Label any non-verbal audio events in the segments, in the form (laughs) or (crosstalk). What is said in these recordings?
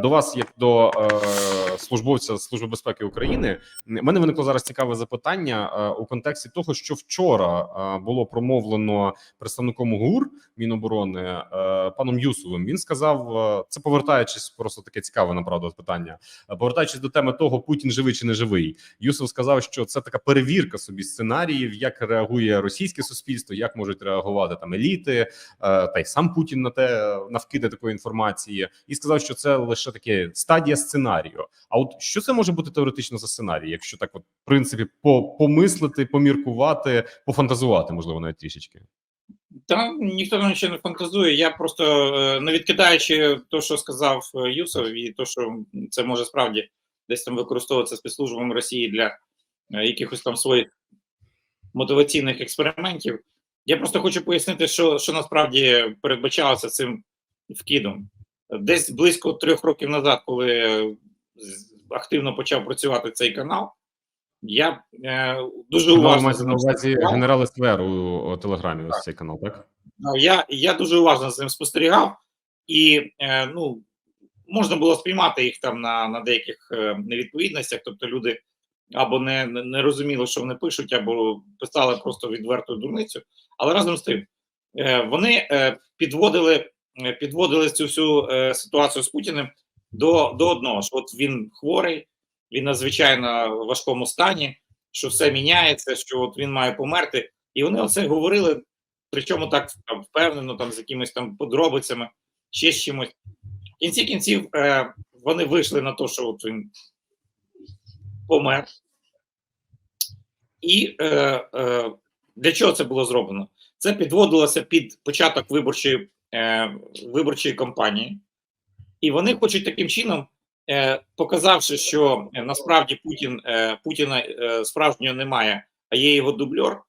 До вас, як до е, службовця Служби безпеки України, в мене виникло зараз цікаве запитання е, у контексті того, що вчора е, було промовлено представником ГУР Міноборони е, паном Юсовим. Він сказав: це повертаючись, просто таке цікаве направду питання. Повертаючись до теми того, Путін живий чи не живий. Юсов сказав, що це така перевірка собі сценаріїв, як реагує російське суспільство, як можуть реагувати там еліти, та й сам Путін на те на вкиди такої інформації, і сказав, що це лише таке стадія сценарію. А от що це може бути теоретично за сценарій, якщо так, от в принципі, по помислити, поміркувати, пофантазувати, можливо, навіть трішечки. Та ніхто там ще не фантазує. Я просто е, не відкидаючи те, що сказав е, Юсов, і то, що це може справді десь там використовуватися спецслужбами Росії для е, якихось там своїх мотиваційних експериментів. Я просто хочу пояснити, що, що насправді передбачалося цим вкидом. Десь близько трьох років назад, коли активно почав працювати цей канал, я е, дуже Ви уважно на увазі спостерігав. генерал СВР у, у телеграмі. Ось цей канал, так Ну, Я, я дуже уважно з ним спостерігав, і е, ну, можна було спіймати їх там на, на деяких е, невідповідностях. Тобто люди або не, не, не розуміли, що вони пишуть, або писали просто відверту дурницю. Але разом з тим, е, вони е, підводили, е, підводили цю всю е, ситуацію з Путіним до, до одного: що от він хворий, він надзвичайно в важкому стані, що все міняється, що от він має померти. І вони оце говорили причому так там, впевнено, там з якимись там подробицями, ще з чимось. В кінці кінців е, вони вийшли на те, що от він помер. І е, е, для чого це було зроблено? Це підводилося під початок виборчої, е, виборчої кампанії, і вони хочуть таким чином, е, показавши, що е, насправді Путін, е, Путіна справжнього немає, а є його дубльор,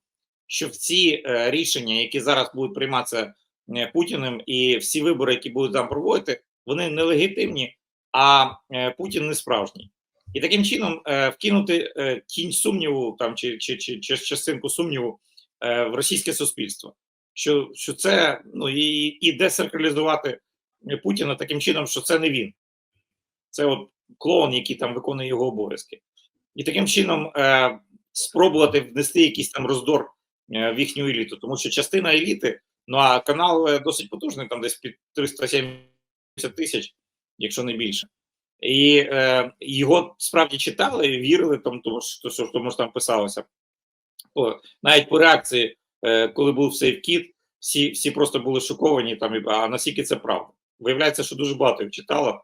що в ці е, рішення, які зараз будуть прийматися Путіним, і всі вибори, які будуть там проводити, вони нелегітимні, а Путін не справжній. І таким чином вкинути тінь сумніву там чи, чи, чи, чи частинку сумніву в російське суспільство, що, що це ну і, і десакралізувати Путіна таким чином, що це не він, це от клоун, який там виконує його обов'язки, і таким чином е, спробувати внести якийсь там роздор е, в їхню еліту, тому що частина еліти, ну а канал е, досить потужний, там десь під 370 тисяч, якщо не більше. І е, його справді читали і вірили там, тому що, що, тому що там писалося. По, навіть по реакції, е, коли був цей вкіт, всі, всі просто були шоковані, там, а наскільки це правда. Виявляється, що дуже багато їх читало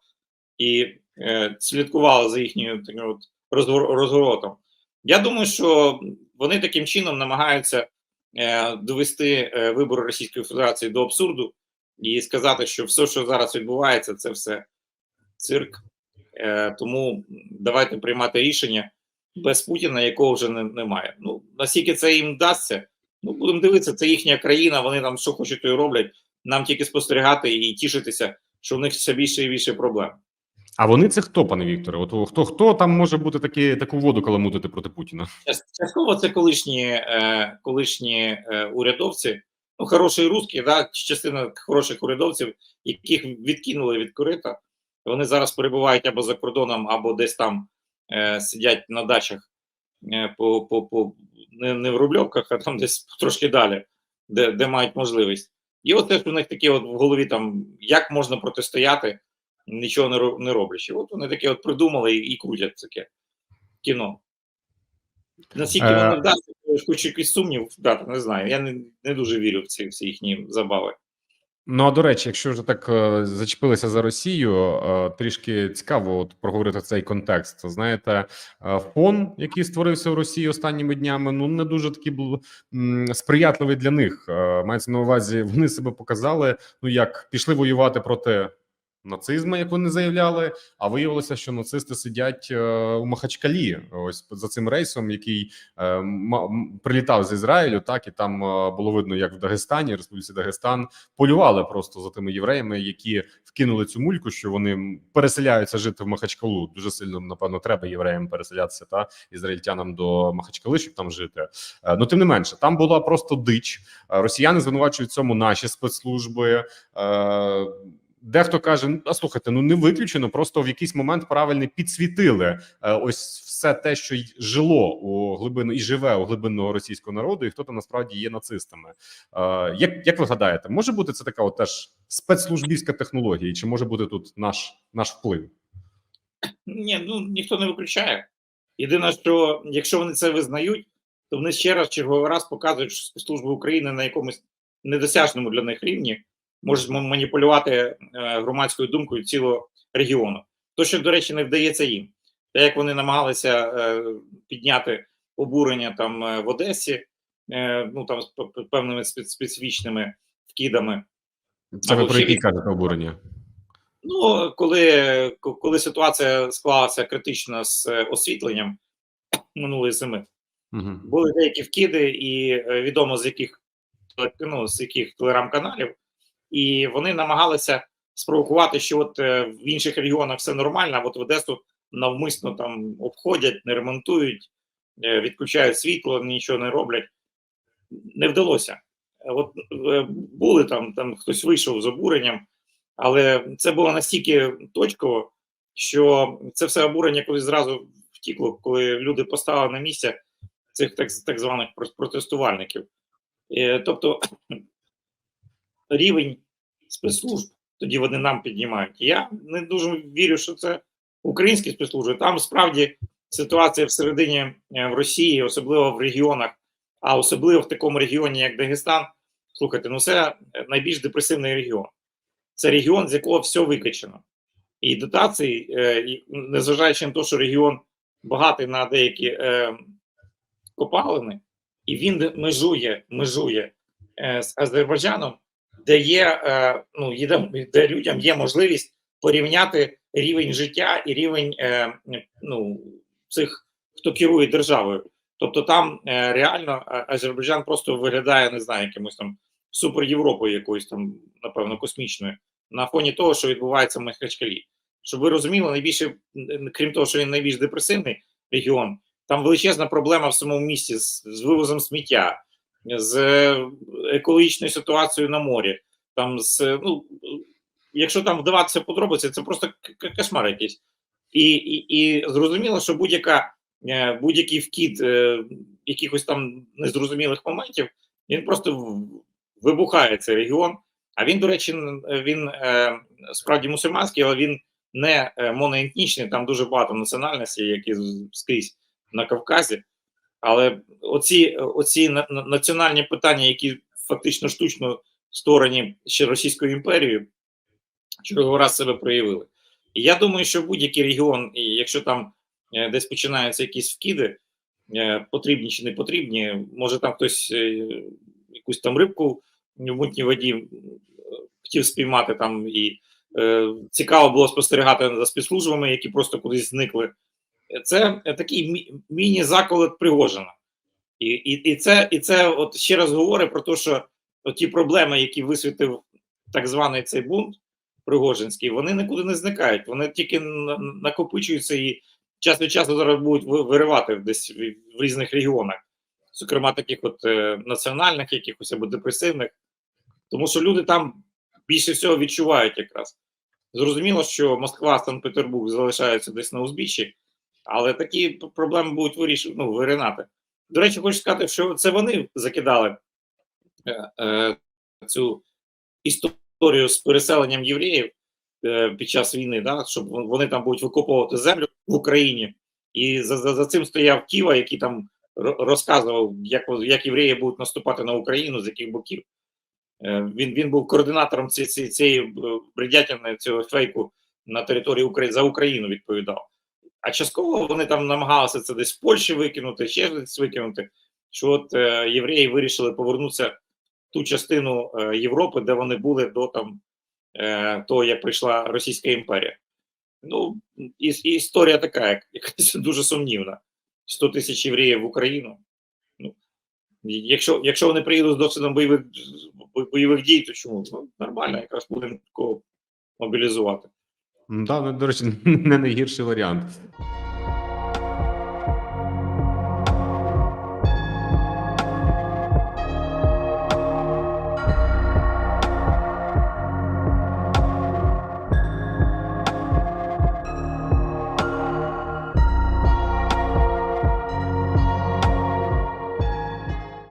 і е, слідкували за їхньою таким от розворотом. Я думаю, що вони таким чином намагаються е, довести е, вибори Російської Федерації до абсурду і сказати, що все, що зараз відбувається, це все цирк. Е, тому давайте приймати рішення без Путіна, якого вже не, немає. Ну наскільки це їм вдасться, ну будемо дивитися, це їхня країна. Вони там що хочуть, то й роблять. Нам тільки спостерігати і тішитися, що в них все більше і більше проблем. А вони це хто, пане Вікторе? От хто хто там може бути такі таку воду каламутити проти Путіна? Част- Частково це колишні, е, колишні е, урядовці, ну хороші русські, да, частина хороших урядовців, яких відкинули від корита. Вони зараз перебувають або за кордоном, або десь там е, сидять на дачах е, по, по, по не, не в Рубльовках, а там десь трошки далі, де, де мають можливість. І от теж у них такі от в голові там, як можна протистояти, нічого не, ро- не роблячи. От вони таке от придумали і, і крутять таке кіно. Наскільки воно вдасться, хоч якийсь сумнів дати, не знаю. Я не, не дуже вірю в ці всі їхні забави. Ну а до речі, якщо вже так е, зачепилися за Росію, е, трішки цікаво от проговорити цей контекст. Знаєте, е, фон, який створився в Росії останніми днями, ну не дуже такий був м, сприятливий для них. Е, Мається на увазі, вони себе показали. Ну як пішли воювати проти нацизму, як вони заявляли. А виявилося, що нацисти сидять е, у Махачкалі. Ось за цим рейсом, який е, прилітав з Ізраїлю, так і там е, було видно, як в Дагестані, Республіці Дагестан, полювали просто за тими євреями, які вкинули цю мульку, що вони переселяються жити в Махачкалу. Дуже сильно напевно треба євреям переселятися та ізраїльтянам до Махачкали, щоб там жити. Ну тим не менше, там була просто дич. Росіяни звинувачують цьому наші спецслужби. Дехто каже: «Ну, а слухайте, ну не виключено, просто в якийсь момент правильно підсвітили е, ось все те, що жило у глибину і живе у глибинного російського народу, і хто там насправді є нацистами. Е, Як як ви гадаєте, може бути це така от теж спецслужбівська технологія, чи може бути тут наш наш вплив? Ні, ну ніхто не виключає. Єдине, що якщо вони це визнають, то вони ще раз черговий раз показують, що спецслужби України на якомусь недосяжному для них рівні можуть маніпулювати е, громадською думкою цілого регіону. То, що, до речі, не вдається їм. Те, як вони намагалися е, підняти обурення там е, в Одесі, ну там з певними специфічними вкидами. Це ви про які кажете обурення? Ну, коли, коли ситуація склалася критично з освітленням минулої зими, Угу. були деякі вкиди, і відомо з яких ну, з яких телеграм-каналів, і вони намагалися спровокувати, що от е, в інших регіонах все нормально, а от в Одесу навмисно там обходять, не ремонтують, е, відключають світло, нічого не роблять. Не вдалося. От е, були там, там хтось вийшов з обуренням, але це було настільки точково, що це все обурення колись зразу втікло, коли люди поставили на місце цих так, так званих протестувальників. Тобто рівень спецслужб тоді вони нам піднімають. Я не дуже вірю, що це українські спецслужби. Там справді ситуація всередині е, в Росії, особливо в регіонах, а особливо в такому регіоні, як Дагестан. Слухайте, ну це найбільш депресивний регіон. Це регіон, з якого все викачено. І дотації, е, незважаючи на те, що регіон багатий на деякі е, копалини, і він межує, межує е, з Азербайджаном, де є, е, ну, де людям є можливість порівняти рівень життя і рівень е, ну, цих, хто керує державою. Тобто там е, реально Азербайджан просто виглядає, не знаю, якимось там супер Європою якоюсь там, напевно, космічною, на фоні того, що відбувається в Махачкалі. Щоб ви розуміли, найбільше, крім того, що він найбільш депресивний регіон, там величезна проблема в самому місті з, з вивозом сміття, з е, екологічною ситуацією на морі. Там з ну, якщо там вдаватися подробиці, це просто кошмар якийсь. І, і, і зрозуміло, що будь-яка е, будь-який вкид е, якихось там незрозумілих моментів, він просто вибухає цей регіон. А він, до речі, він е, справді мусульманський, але він не е, моноетнічний, там дуже багато національностей, які скрізь на Кавказі. Але оці, оці на- на- національні питання, які фактично штучно створені ще Російською імперією, черговий раз себе проявили. І я думаю, що будь-який регіон, і якщо там е, десь починаються якісь вкиди, е, потрібні чи не потрібні, може там хтось е, якусь там рибку в мутній воді хотів спіймати там і цікаво було спостерігати за спецслужбами, які просто кудись зникли. Це е, такий мі- міні-заколот Пригожина. І, і, і, це, і це от ще раз говорить про те, що ті проблеми, які висвітив так званий цей бунт Пригожинський, вони нікуди не зникають, вони тільки накопичуються і час від часу зараз будуть виривати десь в різних регіонах, зокрема таких от е, національних якихось або депресивних, тому що люди там більше всього відчувають якраз. Зрозуміло, що Москва, Санкт-Петербург залишаються десь на узбіччі, але такі проблеми будуть вирішувати, ну, виринати. До речі, хочу сказати, що це вони закидали е, е, цю історію з переселенням євреїв е, під час війни, да, щоб вони там будуть викопувати землю в Україні. І за, за, за цим стояв Ківа, який там розказував, як, як євреї будуть наступати на Україну, з яких боків. Е, Він, він був координатором цієї, цієї е, бредятини, цього фейку на території України за Україну відповідав. А частково вони там намагалися це десь в Польщі викинути, ще десь викинути. Що от е, євреї вирішили повернутися в ту частину е, Європи, де вони були до там е, того, як прийшла Російська імперія. Ну, і, і історія така, як, (laughs) якась дуже сумнівна. 100 тисяч євреїв в Україну. Ну, якщо, якщо вони приїдуть з досвідом бойових, бойових дій, то чому? Ну, нормально, якраз будемо такого мобілізувати. Да, ну, до речі, (laughs) не найгірший варіант.